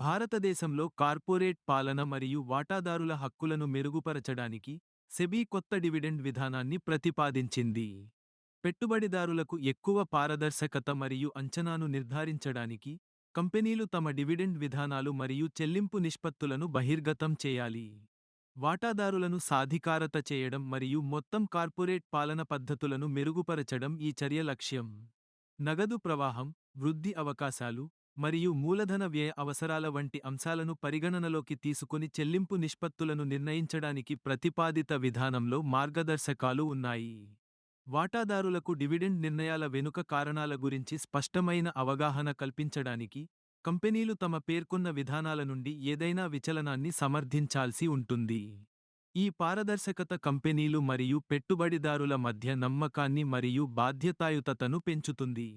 భారతదేశంలో కార్పొరేట్ పాలన మరియు వాటాదారుల హక్కులను మెరుగుపరచడానికి సెబీ కొత్త డివిడెండ్ విధానాన్ని ప్రతిపాదించింది. పెట్టుబడిదారులకు ఎక్కువ పారదర్శకత మరియు అంచనాను నిర్ధారించడానికి కంపెనీలు తమ డివిడెండ్ విధానాలు మరియు చెల్లింపు నిష్పత్తులను బహిర్గతం చేయాలి. వాటాదారులను సాధికారత చేయడం మరియు మొత్తం కార్పొరేట్ పాలన పద్ధతులను మెరుగుపరచడం ఈ చర్య లక్ష్యం. నగదు ప్రవాహం వృద్ధి అవకాశాలు మరియు మూలధన వ్యయ అవసరాల వంటి అంశాలను పరిగణనలోకి తీసుకుని చెల్లింపు నిష్పత్తులను నిర్ణయించడానికి ప్రతిపాదిత విధానంలో మార్గదర్శకాలు ఉన్నాయి. వాటాదారులకు డివిడెండ్ నిర్ణయాల వెనుక కారణాల గురించి స్పష్టమైన అవగాహన కల్పించడానికి కంపెనీలు తమ పేర్కొన్న విధానాల నుండి ఏదైనా విచలనాన్ని సమర్థించాల్సి ఉంటుంది. ఈ పారదర్శకత కంపెనీలు మరియు పెట్టుబడిదారుల మధ్య నమ్మకాన్ని మరియు బాధ్యతాయుతతను పెంచుతుంది.